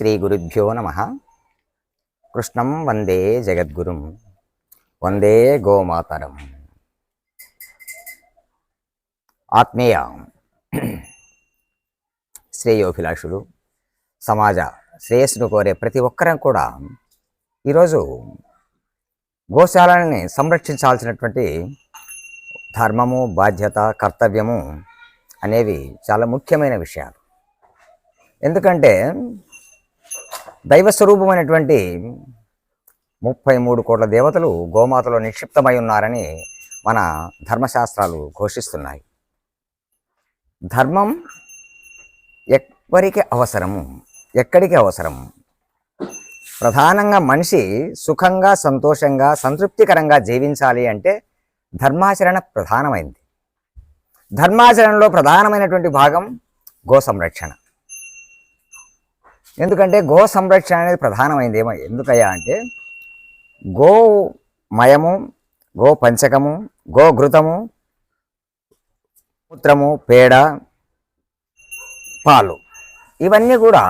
శ్రీ గురుభ్యో నమ. కృష్ణం వందే జగద్గురుం. వందే గోమాతరం. ఆత్మీయ శ్రేయోభిలాషులు సమాజ శ్రేయస్సును కోరే ప్రతి ఒక్కరం కూడా ఈరోజు గోశాలని సంరక్షించాల్సినటువంటి ధర్మము బాధ్యత కర్తవ్యము అనేవి చాలా ముఖ్యమైన విషయాలు. ఎందుకంటే దైవ స్వరూపమైనటువంటి ముప్పై మూడు కోట్ల దేవతలు గోమాతలో నిక్షిప్తమై ఉన్నారని మన ధర్మశాస్త్రాలు ఘోషిస్తున్నాయి. ధర్మం ఎవరికి అవసరము ఎక్కడికి అవసరము ప్రధానంగా మనిషి సుఖంగా సంతోషంగా సంతృప్తికరంగా జీవించాలి అంటే ధర్మాచరణ ప్రధానమైంది. ధర్మాచరణలో ప్రధానమైనటువంటి భాగం గో సంరక్షణ. ఎందుకంటే గో సంరక్షణ అనేది ప్రధానమైంది. ఏమో ఎందుకయ్యా అంటే గో మయము గో పంచకము గో ఘృతము మూత్రము పేడ పాలు ఇవన్నీ కూడా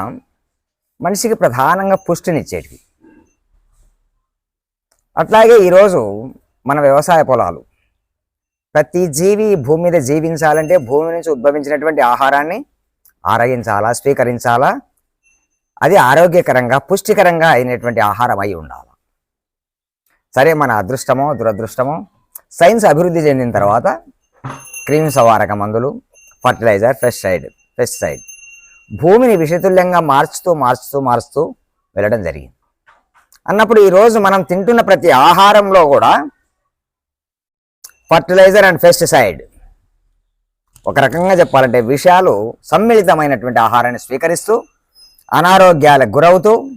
మనిషికి ప్రధానంగా పుష్టినిచ్చేటివి. అట్లాగే ఈరోజు మన వ్యవసాయ పొలాలు ప్రతి జీవి భూమి మీద జీవించాలంటే భూమి నుంచి ఉద్భవించినటువంటి ఆహారాన్ని ఆరగించాలా స్వీకరించాలా అది ఆరోగ్యకరంగా పుష్టికరంగా అయినటువంటి ఆహారం అయి ఉండాలి. సరే మన అదృష్టమో దురదృష్టమో సైన్స్ అభివృద్ధి చెందిన తర్వాత క్రీమ్ సవారక మందులు ఫర్టిలైజర్ పెస్టిసైడ్ పెస్టిసైడ్. భూమిని విషతుల్యంగా మార్చుతూ మార్చుతూ మార్చుతూ వెళ్ళడం జరిగింది. అన్నప్పుడు ఈరోజు మనం తింటున్న ప్రతి ఆహారంలో కూడా ఫర్టిలైజర్ అండ్ పెస్టిసైడ్. ఒక రకంగా చెప్పాలంటే విషయాలు సమ్మిళితమైనటువంటి ఆహారాన్ని స్వీకరిస్తూ అనారోగ్యాలకు గురవుతూ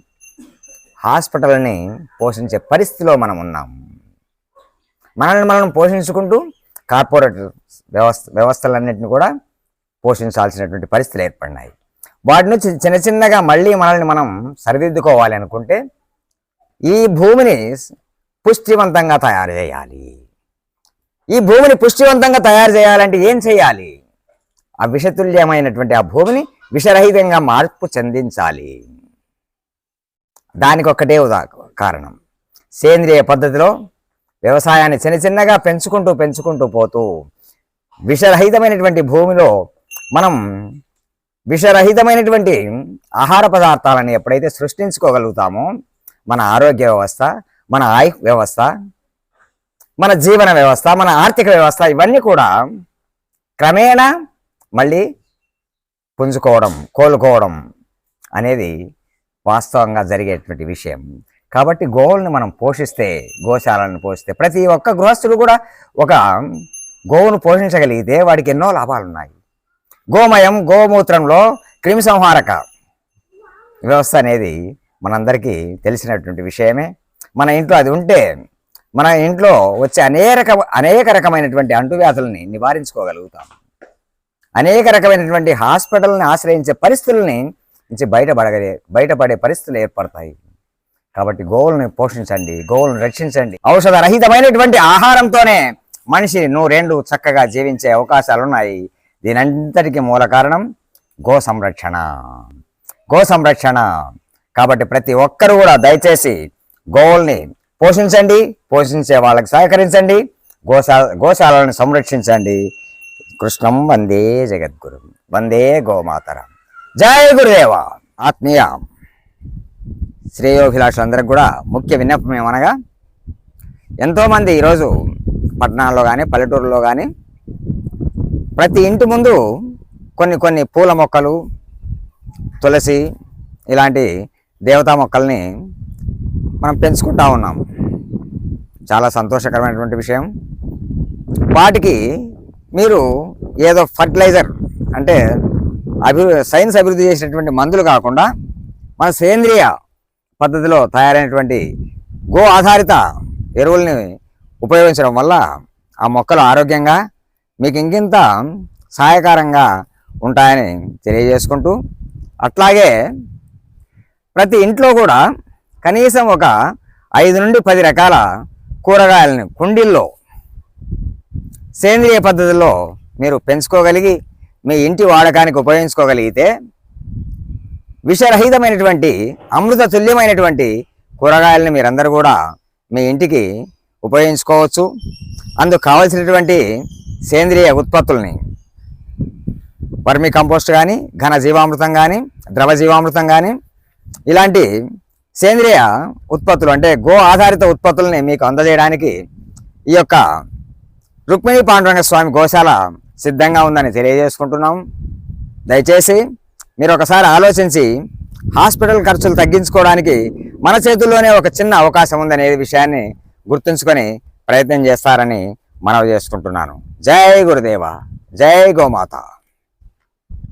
హాస్పిటల్ని పోషించే పరిస్థితిలో మనం ఉన్నాం. మనల్ని మనం పోషించుకుంటూ కార్పొరేట్ వ్యవస్థ వ్యవస్థలన్నింటినీ కూడా పోషించాల్సినటువంటి పరిస్థితులు ఏర్పడినాయి. వాటి నుంచి చిన్న చిన్నగా మళ్ళీ మనల్ని మనం సరిదిద్దుకోవాలి అనుకుంటే ఈ భూమిని పుష్టివంతంగా తయారు చేయాలి. ఈ భూమిని పుష్టివంతంగా తయారు చేయాలంటే ఏం చేయాలి? ఆ విషతుల్యమైనటువంటి ఆ భూమిని విషరహితంగా మార్పు చెందించాలి. దానికి ఒక్కటే ఉదా కారణం. సేంద్రియ పద్ధతిలో వ్యవసాయాన్ని చిన్న చిన్నగా పెంచుకుంటూ పెంచుకుంటూ పోతూ విషరహితమైనటువంటి భూమిలో మనం విషరహితమైనటువంటి ఆహార పదార్థాలను ఎప్పుడైతే సృష్టించుకోగలుగుతామో మన ఆరోగ్య వ్యవస్థ మన ఆయు వ్యవస్థ మన జీవన వ్యవస్థ మన ఆర్థిక వ్యవస్థ ఇవన్నీ కూడా క్రమేణా మళ్ళీ పుంజుకోవడం కోలుకోవడం అనేది వాస్తవంగా జరిగేటువంటి విషయం. కాబట్టి గోవుల్ని మనం పోషిస్తే గోశాలను పోషిస్తే ప్రతి ఒక్క గృహస్థుడు కూడా ఒక గోవును పోషించగలిగితే వాడికి ఎన్నో లాభాలు ఉన్నాయి గోమయం గోమూత్రంలో క్రిమి సంహారక వ్యవస్థ అనేది మనందరికీ తెలిసినటువంటి విషయమే. మన ఇంట్లో అది ఉంటే మన ఇంట్లో వచ్చే అనేక అనేక రకమైనటువంటి అంటువ్యాధుల్ని నివారించుకోగలుగుతాం. అనేక రకమైనటువంటి హాస్పిటల్ని ఆశ్రయించే పరిస్థితుల్ని నుంచి బయటపడగలే బయటపడే పరిస్థితులు ఏర్పడతాయి. కాబట్టి గోవులను పోషించండి గోవులను రక్షించండి. ఔషధ రహితమైనటువంటి ఆహారంతోనే మనిషి నూరేండు చక్కగా జీవించే అవకాశాలు ఉన్నాయి దీనంతటికి మూల కారణం గో సంరక్షణ. గో సంరక్షణ. కాబట్టి ప్రతి ఒక్కరు కూడా దయచేసి గోవుల్ని పోషించండి పోషించే వాళ్ళకి సహకరించండి గోశా గోశాలను సంరక్షించండి. కృష్ణం వందే జగద్గురు. వందే గోమాతరం. జయ గురుదేవ! ఆత్మీయ. శ్రేయోభిలాషులందరికి కూడా ముఖ్య విన్నపం ఏమనగా ఎంతోమంది ఈరోజు పట్టణాల్లో కానీ పల్లెటూరులో కానీ ప్రతి ఇంటి ముందు కొన్ని కొన్ని పూల మొక్కలు తులసి ఇలాంటి దేవతా మొక్కల్ని మనం పెంచుకుంటా ఉన్నాం. చాలా సంతోషకరమైనటువంటి విషయం. వాటికి మీరు ఏదో ఫర్టిలైజర్ అంటే అభి సైన్స్ అభివృద్ధి చేసినటువంటి మందులు కాకుండా మన సేంద్రియ పద్ధతిలో తయారైనటువంటి గో ఆధారిత ఎరువుల్ని ఉపయోగించడం వల్ల ఆ మొక్కలు ఆరోగ్యంగా మీకు ఇంకింత సహాయకారంగా ఉంటాయని తెలియజేసుకుంటూ అట్లాగే ప్రతి ఇంట్లో కూడా కనీసం ఒక ఐదు నుండి పది రకాల కూరగాయలని కుండీల్లో సేంద్రియ పద్ధతిలో మీరు పెంచుకోగలిగి మీ ఇంటి వాడకానికి ఉపయోగించుకోగలిగితే విషరహితమైనటువంటి అమృత తుల్యమైనటువంటి కూరగాయలను మీరందరూ కూడా మీ ఇంటికి ఉపయోగించుకోవచ్చు. అందుకు కావలసినటువంటి సేంద్రియ ఉత్పత్తుల్ని వర్మి కంపోస్ట్ కానీ ఘన జీవామృతం కానీ ద్రవ జీవామృతం కానీ ఇలాంటి సేంద్రియ ఉత్పత్తులు అంటే గో ఆధారిత ఉత్పత్తుల్ని మీకు అందజేయడానికి ఈ యొక్క రుక్మిణి పాండురంగ స్వామి గోశాల సిద్ధంగా ఉందని తెలియజేసుకుంటున్నాం. దయచేసి మీరు ఒకసారి ఆలోచించి హాస్పిటల్ ఖర్చులు తగ్గించుకోవడానికి మన చేతుల్లోనే ఒక చిన్న అవకాశం ఉందనే విషయాన్ని గుర్తుంచుకొని ప్రయత్నం చేస్తారని మనవి చేసుకుంటున్నాను. జై గురుదేవ. జై గోమాత.